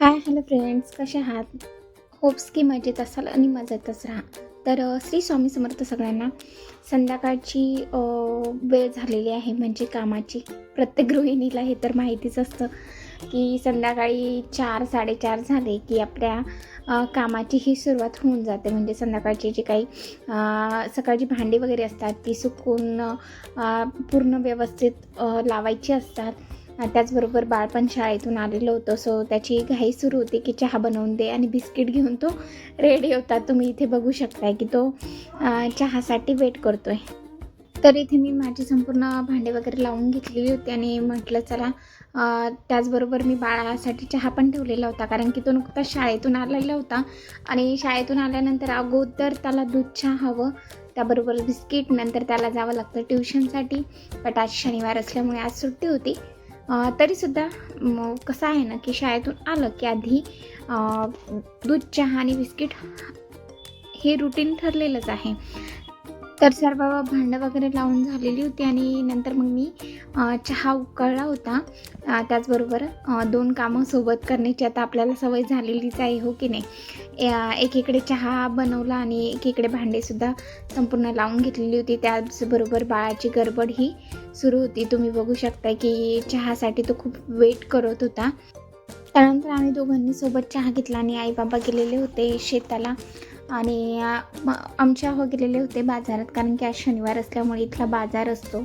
Hi hello friends कसे आहात? Hopes की मजेत असाल आणि मजेतच राहा. तर श्री स्वामी समर्थ सगळ्यांना संध्याकाळची वेळ झालेली आहे म्हणजे कामाची. प्रत्येक गृहिणीला हे तर माहितीच असतं की संध्याकाळी चार साडेचार झाले की आपल्या कामाची ही सुरुवात होऊन जाते. म्हणजे संध्याकाळची जी काही सकाळची भांडी वगैरे असतात ती सुकून पूर्ण व्यवस्थित लावायची असतात. त्याचबरोबर बाळ पण शाळेतून आलेलं होतं. सो त्याची घाई सुरू होती की चहा बनवून दे आणि बिस्किट घेऊन तो रेडी होता. तुम्ही इथे बघू शकताय की तो चहासाठी वेट करतोय. तर इथे मी माझी संपूर्ण भांडे वगैरे लावून घेतलेली होती आणि म्हटलं चला त्याचबरोबर मी बाळासाठी चहा पण ठेवलेला होता. कारण की तो नुकताच शाळेतून आलेला होता आणि शाळेतून आल्यानंतर अगोदर त्याला दूध चहा हवं. त्याबरोबर बिस्किट नंतर त्याला जावं लागतं ट्युशनसाठी. बट आज शनिवार असल्यामुळे आज सुट्टी होती. तरीसुद्धा कसं आहे ना की शाळेतून आलं की आधी दूध चहा आणि बिस्किट हे रुटीन ठरलेलंच आहे. तर सर्व भांडं वगैरे लावून झालेली होती आणि नंतर मग मी चहा उकळला होता. त्याचबरोबर दोन कामं सोबत करण्याची आता आपल्याला सवय झालेलीच आहे हो की नाही? या- एकीकडे चहा बनवला आणि एकीकडे भांडेसुद्धा संपूर्ण लावून घेतलेली होती. त्याचबरोबर बाळाची गडबड ही सुरू होती. तुम्ही बघू शकता की चहासाठी तो खूप वेट करत होता. त्यानंतर आम्ही दोघांनी सोबत चहा घेतला आणि आई बाबा गेलेले होते शेताला. आणि आमच्या हो गेलेले होते बाजारात कारण की आज शनिवार असल्यामुळे इथला बाजार असतो.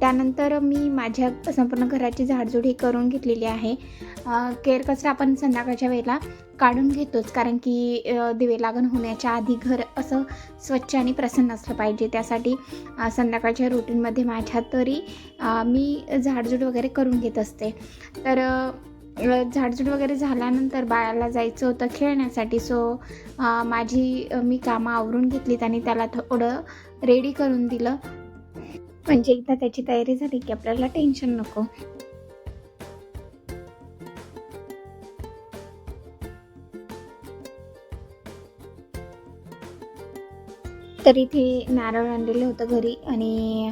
त्यानंतर मी माझ्या संपूर्ण घराची झाडझूड ही करून घेतलेली आहे. केरकचरा कचरा आपण संध्याकाळच्या वेळेला काढून घेतोच कारण की दिवे लागण होण्याच्या आधी घर असं स्वच्छ आणि प्रसन्न असलं पाहिजे. त्यासाठी संध्याकाळच्या रुटीनमध्ये माझ्या तरी मी झाडझूड वगैरे करून घेत असते. तर झाडझूड वगैरे झाल्यानंतर बाळाला जायचं होतं खेळण्यासाठी. सो माझी मी कामं आवरून घेतलीत आणि त्याला थोडं रेडी करून दिलं. म्हणजे एकदा त्याची तयारी झाली की आपल्याला टेन्शन नको. तर इथे नारळ आणलेलं होतं घरी आणि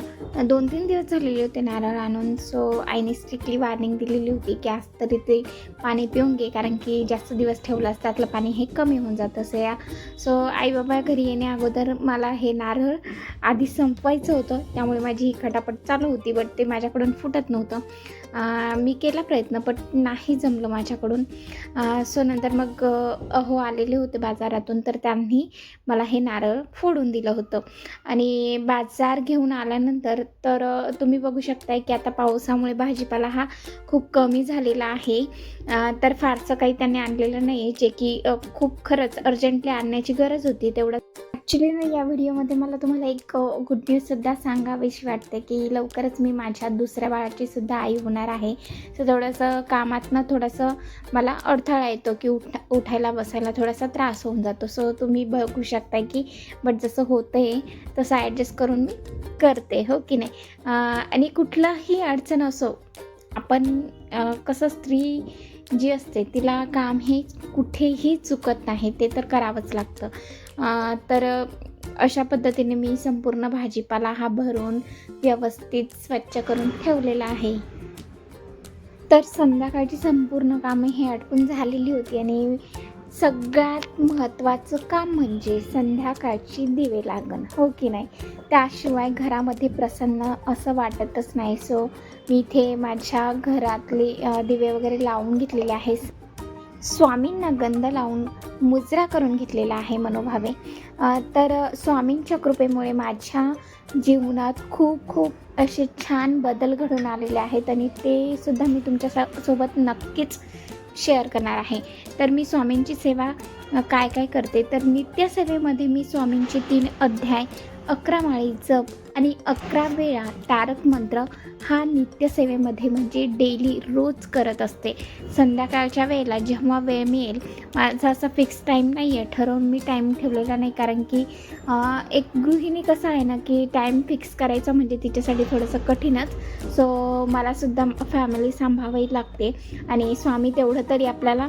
दोन तीन दिवस झालेले होते नारळ आणून. सो आईने स्ट्रिक्टली वॉर्निंग दिलेली होती की आज तरी ते पाणी पिऊन घे कारण की जास्त दिवस ठेवलं असतं त्यातलं पाणी हे कमी होऊन जातं असं या. सो आई बाबा घरी येण्या अगोदर मला हे नारळ आधी संपवायचं होतं त्यामुळे माझी ही खटापट चालू होती बट ते माझ्याकडून फुटत नव्हतं. मी केला प्रयत्न पण नाही जमलं माझ्याकडून. सो नंतर मग अहो आलेले होते बाजारातून तर त्यांनी मला हे नारळ फोडून दिलं. होतं. आणि बाजार घेऊन आल्यानंतर तर तुम्ही बघू शकताय की आता पावसामुळे भाजीपाला हा खूप कमी झालेला आहे. तर फारसं काही त्यांनी आणलेलं नाही आहे जे की खूप खरंच अर्जंटली आणण्याची गरज होती तेवढं ॲक्च्युली ना या व्हिडिओमध्ये मला तुम्हाला एक गुड न्यूजसुद्धा सांगावीशी वाटते की लवकरच मी माझ्या दुसऱ्या बाळाची सुद्धा आई होणार आहे. सो थोडंसं कामातनं थोडंसं मला अडथळा येतो की उठ उठायला बसायला थोडासा त्रास होऊन जातो. सो तुम्ही बघू शकता की बट जसं होतं आहे तसं ॲडजस्ट करून मी करते हो की नाही? आणि कुठलाही अडचण असो आपण कसं स्त्री जी असते तिला काम हे कुठेही चुकत नाही ते तर करावंच लागतं. तर अशा पद्धतीने मी संपूर्ण भाजीपाला हा भरून व्यवस्थित स्वच्छ करून ठेवलेला आहे. तर संध्याकाळची संपूर्ण कामं हे आटपून झालेली होती आणि सगळ्यात महत्त्वाचं काम म्हणजे संध्याकाळची दिवे लागण हो की नाही? त्याशिवाय घरामध्ये प्रसन्न असं वाटतच नाही. सो मी इथे माझ्या घरातले दिवे वगैरे लावून घेतलेले आहे स्वामींना गंध लावून मुजरा करून घेतलेला आहे मनोभावे. तर स्वामींच्या कृपेमुळे माझ्या जीवनात खूप खूप असे छान बदल घडून आलेले आहेत आणि ते सुद्धा मी तुमच्या सा- सोबत नक्कीच शेअर करणार आहे. तर मी स्वामींची सेवा काय काय करते? तर नित्यसेवेमध्ये मी स्वामींचे तीन अध्याय अकरा माळी जप आणि अकरा वेळा तारक मंत्र हा नित्यसेवेमध्ये म्हणजे डेली रोज करत असते. संध्याकाळच्या वेळेला जेव्हा वेळ मिळेल माझा असा फिक्स टाईम नाही आहे ठरवून मी टाईम ठेवलेला नाही. कारण की एक गृहिणी कसं आहे ना की टाईम फिक्स करायचा म्हणजे तिच्यासाठी थोडंसं कठीणच. सो मलासुद्धा फॅमिली सांभाळावी लागते. आणि स्वामी तेवढं तरी आपल्याला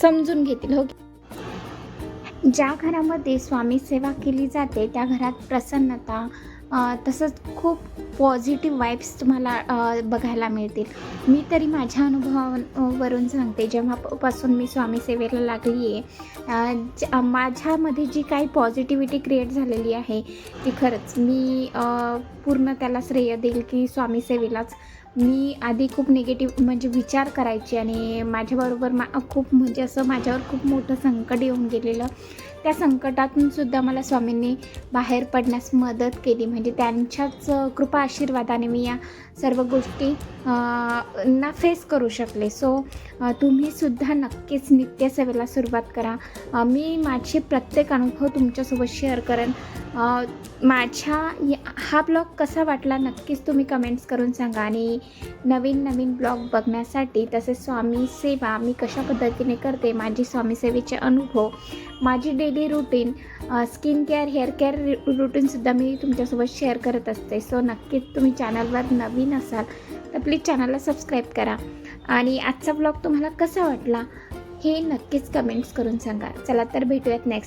समजून घेतील. हो ज्या घरामध्ये स्वामी सेवा केली जाते त्या घरात प्रसन्नता तसंच खूप पॉझिटिव्ह वाईब्स तुम्हाला बघायला मिळतील. मी तरी माझ्या अनुभवावरून सांगते जेव्हापासून मी स्वामी सेवेला लागली आहे माझ्यामध्ये जी काही पॉझिटिव्हिटी क्रिएट झालेली आहे ती खरंच मी पूर्ण त्याला श्रेय देईल की स्वामी सेवेलाच. मी आधी खूप निगेटिव्ह म्हणजे विचार करायची आणि माझ्याबरोबर मा खूप म्हणजे असं माझ्यावर खूप मोठं संकट येऊन गेलेलं. त्या संकटातून सुद्धा मला स्वामींनी बाहेर पडण्यास मदत केली. म्हणजे त्यांच्याच कृपा आशीर्वादाने मी या सर्व गोष्टी ना फेस करू शकले. सो तुम्हीसुद्धा नक्कीच नित्यसेवेला सुरुवात करा. मी माझे प्रत्येक अनुभव तुमच्यासोबत शेअर करेन. माझ्या या- हा ब्लॉग कसा वाटला नक्कीच तुम्ही कमेंट्स करून सांगा. आणि नवीन नवीन ब्लॉग बघण्यासाठी तसेच स्वामी सेवा मी कशा पद्धतीने करते माझी स्वामी सेवेचे अनुभव माझी daily routine skin care hair care रुटीनसुद्धा मी तुमच्यासोबत शेअर करत असते. सो नक्कीच तुम्ही चॅनलवर नवीन असाल तर प्लीज चॅनलला सबस्क्राईब करा. आणि आजचा ब्लॉग तुम्हाला कसा वाटला हे नक्कीच कमेंट्स करून सांगा. चला तर भेटूयात नेक्स्ट